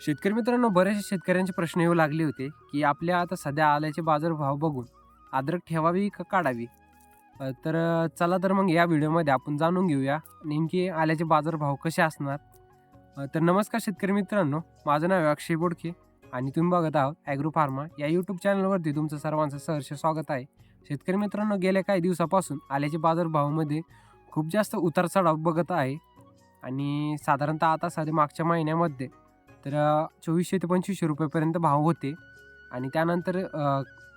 शेतकरी मित्रांनो बऱ्याचशा शेतकऱ्यांचे प्रश्न येऊ लागले होते की आपल्या आता सध्या आल्याचे बाजारभाव बघून अद्रक ठेवावी का काढावी? तर चला तर मग या व्हिडिओमध्ये आपण जाणून घेऊया नेमके आल्याचे बाजारभाव कसे असणार. तर नमस्कार शेतकरी मित्रांनो माझं नाव आहे अक्षय बोडके आणि तुम्ही बघत आहोत ॲग्रो फार्मा या यूट्यूब चॅनलवरती तुमचं सर्वांचं सहर्ष स्वागत आहे. शेतकरी मित्रांनो गेल्या काही दिवसापासून आल्याचे बाजारभावामध्ये खूप जास्त उतार चढाव बघत आहे आणि साधारणतः आता सध्या मागच्या महिन्यामध्ये तर चोवीसशे ते पंचवीसशे रुपयेपर्यंत भाव होते. आणि त्यानंतर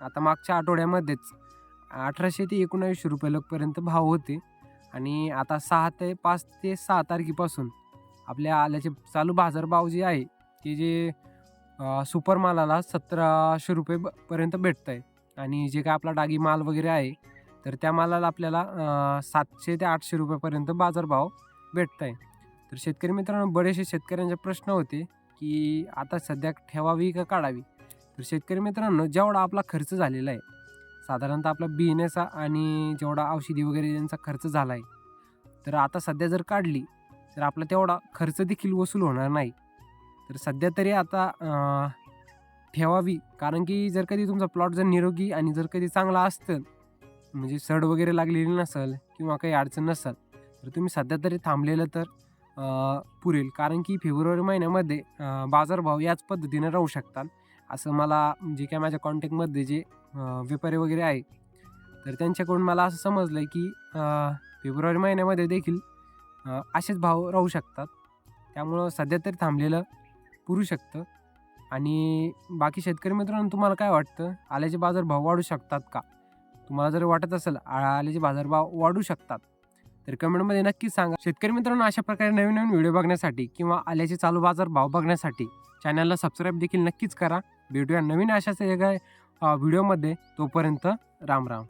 आता मागच्या आठवड्यामध्येच अठराशे ते एकोणावीसशे रुपये लोकपर्यंत भाव होते. आणि आता सहा ते पाच ते सहा तारखेपासून आपल्या आल्याचे चालू बाजारभाव जे आहे ते जे सुपर मालाला सतराशे रुपये पर्यंत भेटत आहे आणि जे काय आपला डागी माल वगैरे आहे तर त्या मालाला आपल्याला सातशे ते आठशे रुपयापर्यंत बाजारभाव भेटत आहे तर शेतकरी मित्रांनो बरेचसे शेतकऱ्यांचे प्रश्न होते की आता सध्या ठेवावी का काढावी? तर शेतकरी मित्रांनो जेवढा आपला खर्च झालेला आहे साधारणतः आपला बियाण्याचा आणि जेवढा औषधी वगैरे यांचा खर्च झाला आहे तर आता सध्या जर काढली तर आपला तेवढा खर्च देखील वसूल होणार नाही. तर सध्या तरी आता ठेवावी कारण की जर कधी तुमचा प्लॉट जर निरोगी आणि जर कधी चांगला असतं म्हणजे सड वगैरे लागलेली नसेल किंवा काही अडचण नसेल तर तुम्ही सध्या तरी थांबलेलं तर पुरेल. कारण की फेब्रुवारी महिन्यामध्ये बाजारभाव याच पद्धतीने राहू शकतात. असं मला जे काय माझ्या कॉन्टॅक्टमध्ये जे व्यापारी वगैरे आहे तर त्यांच्याकडून मला असं समजलं आहे की फेब्रुवारी महिन्यामध्ये देखील असेच भाव राहू शकतात. त्यामुळं सध्या तरी थांबलेलं पुरू शकतं. आणि बाकी शेतकरी मित्रांनो तुम्हाला काय वाटतं? आल्याचे बाजारभाव वाढू शकतात का? तुम्हाला जर वाटत असेल आ- आल्याचे बाजारभाव वाढू शकतात. तर कमेंटमध्ये नक्की सांगा. शेतकरी मित्रांनो अशा प्रकारे नवीन नवीन व्हिडिओ बघण्यासाठी किंवा आल्याचे चालू बाजार भाव बघण्यासाठी चॅनलला सबस्क्राईब देखील नक्कीच करा. भेटूया नवीन अशाच एका व्हिडिओमध्ये तोपर्यंत राम राम